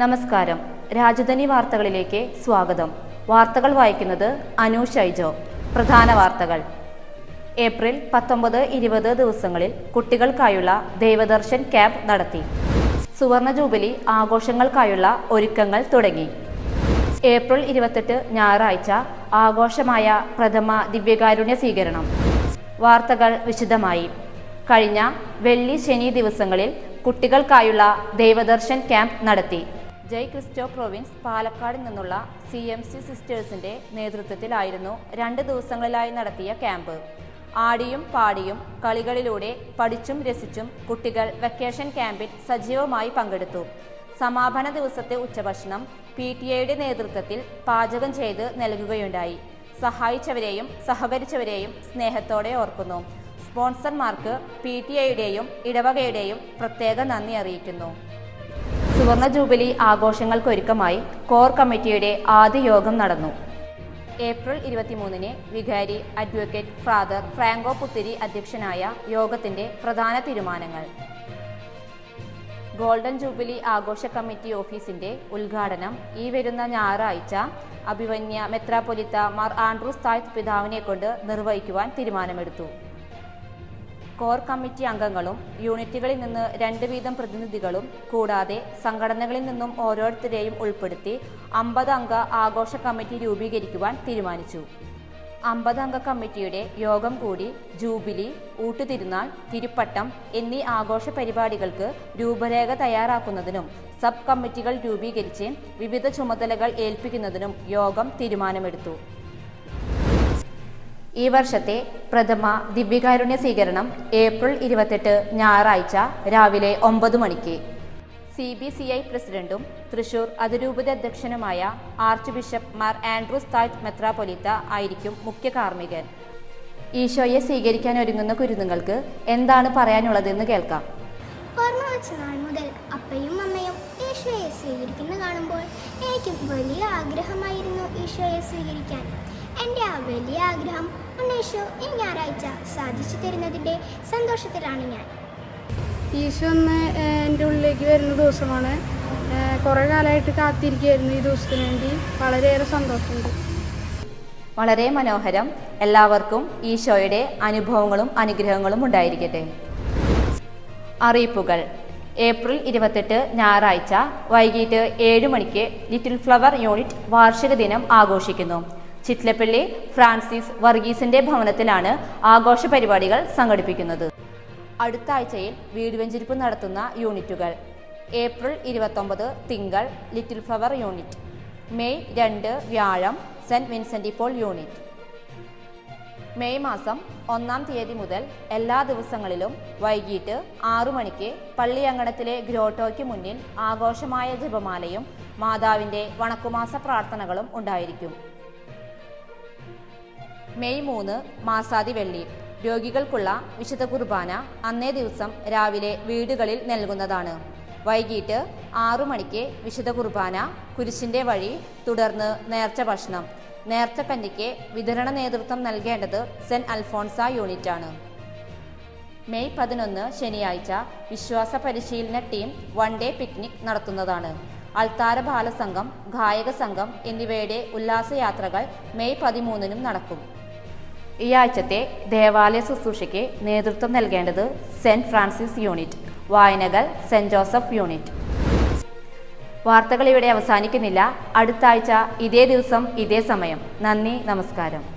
നമസ്കാരം. രാജധാനി വാർത്തകളിലേക്ക് സ്വാഗതം. വാർത്തകൾ വായിക്കുന്നത് അനു ഷൈജോ. പ്രധാന വാർത്തകൾ. ഏപ്രിൽ പത്തൊമ്പത് ഇരുപത് ദിവസങ്ങളിൽ കുട്ടികൾക്കായുള്ള ദൈവദർശൻ ക്യാമ്പ് നടത്തി. സുവർണ ജൂബിലി ആഘോഷങ്ങൾക്കായുള്ള ഒരുക്കങ്ങൾ തുടങ്ങി. ഏപ്രിൽ ഇരുപത്തെട്ട് ഞായറാഴ്ച ആഘോഷമായ പ്രഥമ ദിവ്യകാരുണ്യ സ്വീകരണം. വാർത്തകൾ വിശദമായി. കഴിഞ്ഞ വെള്ളി ശനി ദിവസങ്ങളിൽ കുട്ടികൾക്കായുള്ള ദൈവദർശൻ ക്യാമ്പ് നടത്തി. ജയ് ക്രിസ്റ്റോ പ്രൊവിൻസ് പാലക്കാട് നിന്നുള്ള സി എം സി സിസ്റ്റേഴ്സിന്റെ നേതൃത്വത്തിലായിരുന്നു രണ്ട് ദിവസങ്ങളിലായി നടത്തിയ ക്യാമ്പ്. ആടിയും പാടിയും കളികളിലൂടെ പഠിച്ചും രസിച്ചും കുട്ടികൾ വെക്കേഷൻ ക്യാമ്പിൽ സജീവമായി പങ്കെടുത്തു. സമാപന ദിവസത്തെ ഉച്ചഭക്ഷണം പി ടി എയുടെ നേതൃത്വത്തിൽ പാചകം ചെയ്ത് നൽകുകയുണ്ടായി. സഹായിച്ചവരെയും സഹകരിച്ചവരെയും സ്നേഹത്തോടെ ഓർക്കുന്നു. സ്പോൺസർമാർക്ക് പി ടി എയുടെയും ഇടവകയുടെയും പ്രത്യേക നന്ദി അറിയിക്കുന്നു. സുവർണ ജൂബിലി ആഘോഷങ്ങൾക്കൊരുക്കമായി കോർ കമ്മിറ്റിയുടെ ആദ്യ യോഗം നടന്നു. ഏപ്രിൽ ഇരുപത്തിമൂന്നിന് വികാരി അഡ്വക്കേറ്റ് ഫാദർ ഫ്രാങ്കോ പുത്തിരി അധ്യക്ഷനായ യോഗത്തിന്റെ പ്രധാന തീരുമാനങ്ങൾ. ഗോൾഡൻ ജൂബിലി ആഘോഷ കമ്മിറ്റി ഓഫീസിന്റെ ഉദ്ഘാടനം ഈ വരുന്ന ഞായറാഴ്ച അഭിവന്യ മെത്രാപൊലിത്ത മാർ ആൻഡ്രൂസ് തായ് പിതാവിനെ കൊണ്ട് നിർവഹിക്കുവാൻ തീരുമാനമെടുത്തു. കോർ കമ്മിറ്റി അംഗങ്ങളും യൂണിറ്റുകളിൽ നിന്ന് രണ്ട് വീതം പ്രതിനിധികളും കൂടാതെ സംഘടനകളിൽ നിന്നും ഓരോരുത്തരെയും ഉൾപ്പെടുത്തി അമ്പത് അംഗ ആഘോഷ കമ്മിറ്റി രൂപീകരിക്കുവാൻ തീരുമാനിച്ചു. അമ്പത് അംഗ കമ്മിറ്റിയുടെ യോഗം കൂടി ജൂബിലി ഊട്ടുതിരുനാൾ തിരുപ്പട്ടം എന്നീ ആഘോഷ പരിപാടികൾക്ക് രൂപരേഖ തയ്യാറാക്കുന്നതിനും സബ് കമ്മിറ്റികൾ രൂപീകരിച്ച് വിവിധ ചുമതലകൾ ഏൽപ്പിക്കുന്നതിനും യോഗം തീരുമാനമെടുത്തു. ഈ വർഷത്തെ പ്രഥമ ദിവ്യകാരുണ്യ സ്വീകരണം ഏപ്രിൽ ഇരുപത്തെട്ട് ഞായറാഴ്ച രാവിലെ ഒമ്പത് മണിക്ക്. സി ബി സി ഐ പ്രസിഡന്റും തൃശൂർ അതിരൂപത അധ്യക്ഷനുമായ ആർച്ച് ബിഷപ്പ് മാർ ആൻഡ്രൂസ് തായ്ത് മെത്രാപൊലിത്ത ആയിരിക്കും മുഖ്യ കാർമ്മികൻ. ഈശോയെ സ്വീകരിക്കാൻ ഒരുങ്ങുന്ന കുരുന്നുങ്ങൾക്ക് എന്താണ് പറയാനുള്ളതെന്ന് കേൾക്കാം. മുതൽ അപ്പയും അമ്മയും ഈശോയെ സ്വീകരിക്കുന്ന കാണുമ്പോൾ എനിക്ക് വലിയ ആഗ്രഹമായിരുന്നു ഈശോയെ സ്വീകരിക്കാൻ. എന്റെ ആ വലിയ ആഗ്രഹം ഉണ്ണീശോ ഈ ഞായറാഴ്ച സാധിച്ചു തരുന്നതിന്റെ സന്തോഷത്തിലാണ് ഞാൻ. ഈശോ ഒന്ന് എന്റെ ഉള്ളിലേക്ക് വരുന്ന ദിവസമാണ്. കുറേ കാലമായിട്ട് കാത്തിരിക്കുകയായിരുന്നു ഈ ദിവസത്തിന് വേണ്ടി. വളരെയേറെ സന്തോഷമുണ്ട്. വളരെ മനോഹരം. എല്ലാവർക്കും ഈശോയുടെ അനുഭവങ്ങളും അനുഗ്രഹങ്ങളും ഉണ്ടായിരിക്കട്ടെ. അറിയിപ്പുകൾ. ഏപ്രിൽ ഇരുപത്തെട്ട് ഞായറാഴ്ച വൈകിട്ട് ഏഴ് മണിക്ക് ലിറ്റിൽ ഫ്ലവർ യൂണിറ്റ് വാർഷിക ദിനം ആഘോഷിക്കുന്നു. ചിറ്റ്ലപ്പള്ളി ഫ്രാൻസിസ് വർഗീസിന്റെ ഭവനത്തിലാണ് ആഘോഷ പരിപാടികൾ സംഘടിപ്പിക്കുന്നത്. അടുത്ത ആഴ്ചയിൽ വീടുവെഞ്ചിരിപ്പ് നടത്തുന്ന യൂണിറ്റുകൾ. ഏപ്രിൽ ഇരുപത്തൊമ്പത് തിങ്കൾ ലിറ്റിൽ ഫ്ലവർ യൂണിറ്റ്. മെയ് രണ്ട് വ്യാഴം saint Vincent Paul unit. May മാസം ഒന്നാം തീയതി മുതൽ എല്ലാ ദിവസങ്ങളിലും വൈകിട്ട് ആറു മണിക്ക് പള്ളിയങ്കണത്തിലെ ഗ്രോട്ടോയ്ക്ക് മുന്നിൽ ആഘോഷമായ ജപമാലയും മാതാവിന്റെ വണക്കുമാസ പ്രാർത്ഥനകളും ഉണ്ടായിരിക്കും. മെയ് മൂന്ന് മാസാദി വെള്ളി. രോഗികൾക്കുള്ള വിശുദ്ധ കുർബാന അന്നേ ദിവസം രാവിലെ വീടുകളിൽ നൽകുന്നതാണ്. വൈകിട്ട് ആറു മണിക്ക് വിശുദ്ധ കുർബാന കുരിശിന്റെ വഴി തുടർന്ന് നേർച്ച ഭക്ഷണം. നേർച്ച കന്നിക്ക് വിതരണ നേതൃത്വം നൽകേണ്ടത് സെന്റ് അൽഫോൺസ യൂണിറ്റാണ്. മെയ് പതിനൊന്ന് ശനിയാഴ്ച വിശ്വാസ പരിശീലന ടീം വൺ ഡേ പിക്നിക് നടത്തുന്നതാണ്. അൾത്താര ബാലസംഘം ഗായക സംഘം എന്നിവയുടെ ഉല്ലാസയാത്രകൾ മെയ് പതിമൂന്നിനും നടക്കും. ഈ ആഴ്ചത്തെ ദേവാലയ ശുശ്രൂഷയ്ക്ക് നേതൃത്വം നൽകേണ്ടത് സെന്റ് ഫ്രാൻസിസ് യൂണിറ്റ് വായനകൾ സെന്റ് ജോസഫ് യൂണിറ്റ്. വാർത്തകൾ ഇവിടെ അവസാനിക്കുന്നില്ല. അടുത്ത ആഴ്ച ഇതേ ദിവസം ഇതേ സമയം. നന്ദി നമസ്കാരം.